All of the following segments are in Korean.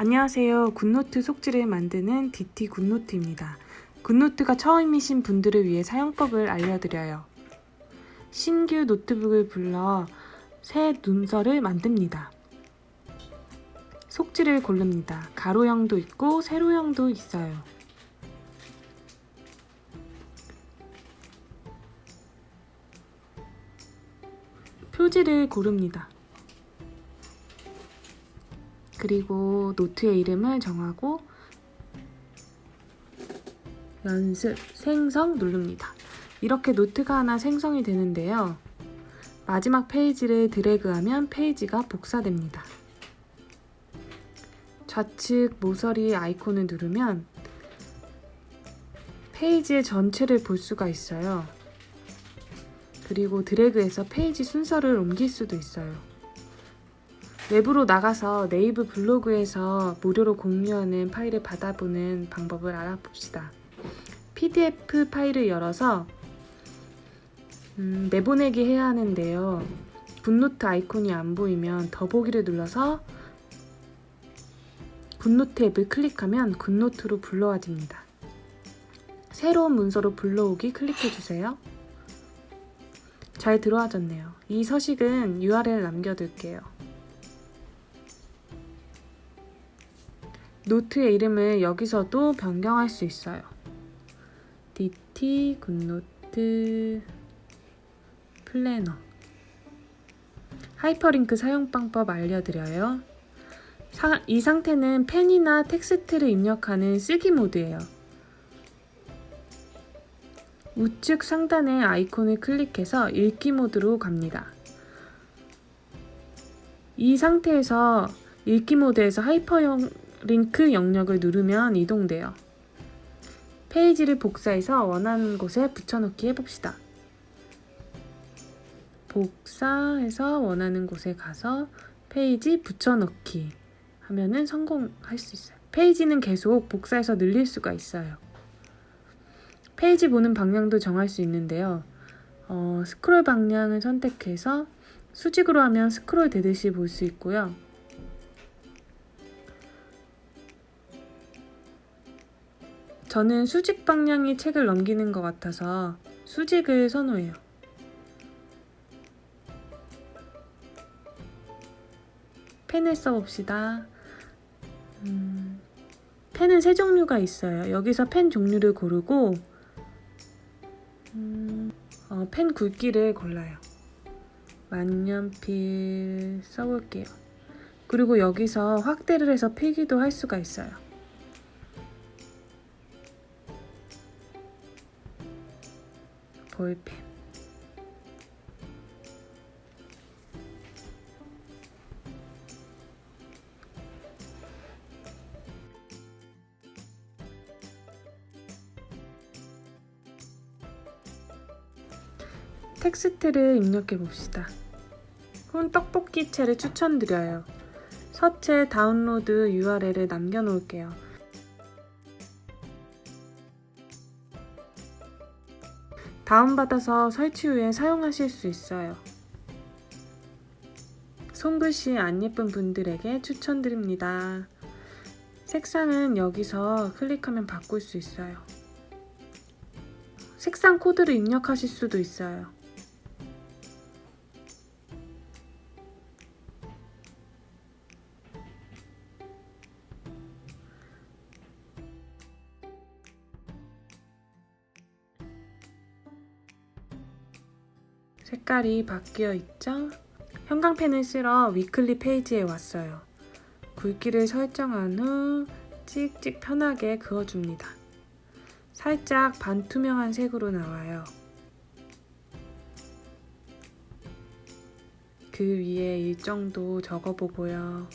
안녕하세요. 굿노트 속지를 만드는 DT 굿노트입니다. 굿노트가 처음이신 분들을 위해 사용법을 알려드려요. 신규 노트북을 불러 새 문서를 만듭니다. 속지를 고릅니다. 가로형도 있고 세로형도 있어요. 표지를 고릅니다. 그리고 노트의 이름을 정하고 연습, 생성 누릅니다. 이렇게 노트가 하나 생성이 되는데요. 마지막 페이지를 드래그하면 페이지가 복사됩니다. 좌측 모서리 아이콘을 누르면 페이지의 전체를 볼 수가 있어요. 그리고 드래그해서 페이지 순서를 옮길 수도 있어요. 외부로 나가서 네이버 블로그에서 무료로 공유하는 파일을 받아보는 방법을 알아봅시다. PDF 파일을 열어서 음, 내보내기 해야 하는데요. 굿노트 아이콘이 안 보이면 더보기를 눌러서 굿노트 앱을 클릭하면 굿노트로 불러와집니다. 새로운 문서로 불러오기 클릭해주세요. 잘 들어와졌네요. 이 서식은 URL 남겨둘게요. 노트의 이름을 여기서도 변경할 수 있어요. DT 굿노트 플래너 하이퍼링크 사용 방법 알려드려요. 사- 이 상태는 펜이나 텍스트를 입력하는 쓰기 모드예요. 우측 상단의 아이콘을 클릭해서 읽기 모드로 갑니다. 이 상태에서 읽기 모드에서 하이퍼링크 영역을 누르면 이동돼요. 페이지를 복사해서 원하는 곳에 붙여넣기 해봅시다. 복사해서 원하는 곳에 가서 페이지 붙여넣기 하면은 성공할 수 있어요. 페이지는 계속 복사해서 늘릴 수가 있어요. 페이지 보는 방향도 정할 수 있는데요. 어, 스크롤 방향을 선택해서 수직으로 하면 스크롤 되듯이 볼 수 있고요. 저는 수직 방향이 책을 넘기는 것 같아서 수직을 선호해요. 펜을 써봅시다. 음, 펜은 세 종류가 있어요. 여기서 펜 종류를 고르고 음, 어, 펜 굵기를 골라요. 만년필 써볼게요. 그리고 여기서 확대를 해서 필기도 할 수가 있어요. 볼펜. 텍스트를 입력해 봅시다. 혼 떡볶이채를 추천드려요. 서체 다운로드 URL을 남겨놓을게요. 다운받아서 설치 후에 사용하실 수 있어요. 손글씨 안 예쁜 분들에게 추천드립니다. 색상은 여기서 클릭하면 바꿀 수 있어요. 색상 코드를 입력하실 수도 있어요. 색깔이 바뀌어 있죠? 형광펜을 쓰러 위클리 페이지에 왔어요. 굵기를 설정한 후 찍찍 편하게 그어줍니다. 살짝 반투명한 색으로 나와요. 그 위에 일정도 적어보고요.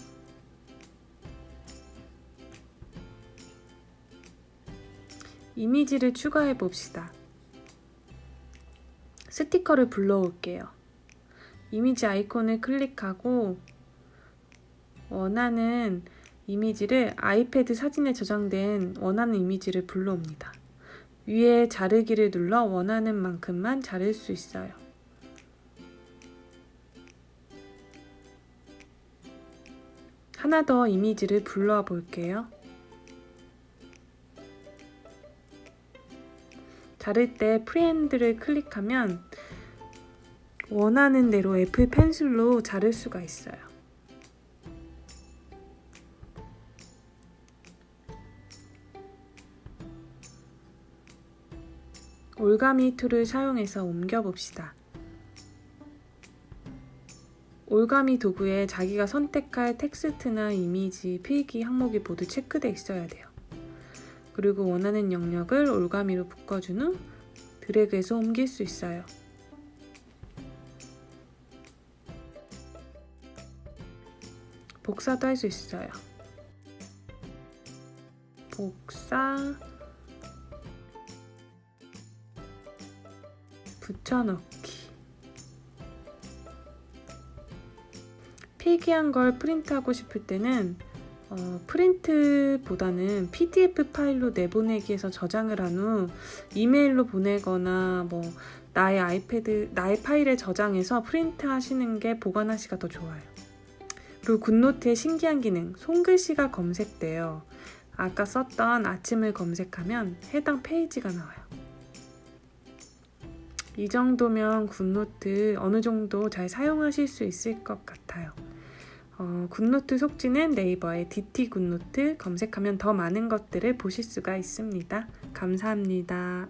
이미지를 추가해 봅시다. 스티커를 불러올게요. 이미지 아이콘을 클릭하고 원하는 이미지를 아이패드 사진에 저장된 원하는 이미지를 불러옵니다. 위에 자르기를 눌러 원하는 만큼만 자를 수 있어요. 하나 더 이미지를 불러와 볼게요. 자를 때 프리핸드를 클릭하면 원하는 대로 애플 펜슬로 자를 수가 있어요. 올가미 툴을 사용해서 옮겨봅시다. 올가미 도구에 자기가 선택할 텍스트나 이미지, 필기 항목이 모두 체크돼 있어야 돼요. 그리고 원하는 영역을 올가미로 묶어준 후 드래그해서 옮길 수 있어요. 복사도 할 수 있어요. 복사 붙여넣기 필기한 걸 프린트하고 싶을 때는 어, 프린트보다는 PDF 파일로 내보내기에서 저장을 한 후 이메일로 보내거나 뭐 나의 아이패드 나의 파일에 저장해서 프린트 하시는 게 보관하시기가 더 좋아요. 그리고 굿노트의 신기한 기능 손글씨가 검색돼요. 아까 썼던 아침을 검색하면 해당 페이지가 나와요. 이 정도면 굿노트 어느 정도 잘 사용하실 수 있을 것 같아요. 어, 굿노트 속지는 네이버에 DT 굿노트 검색하면 더 많은 것들을 보실 수가 있습니다. 감사합니다.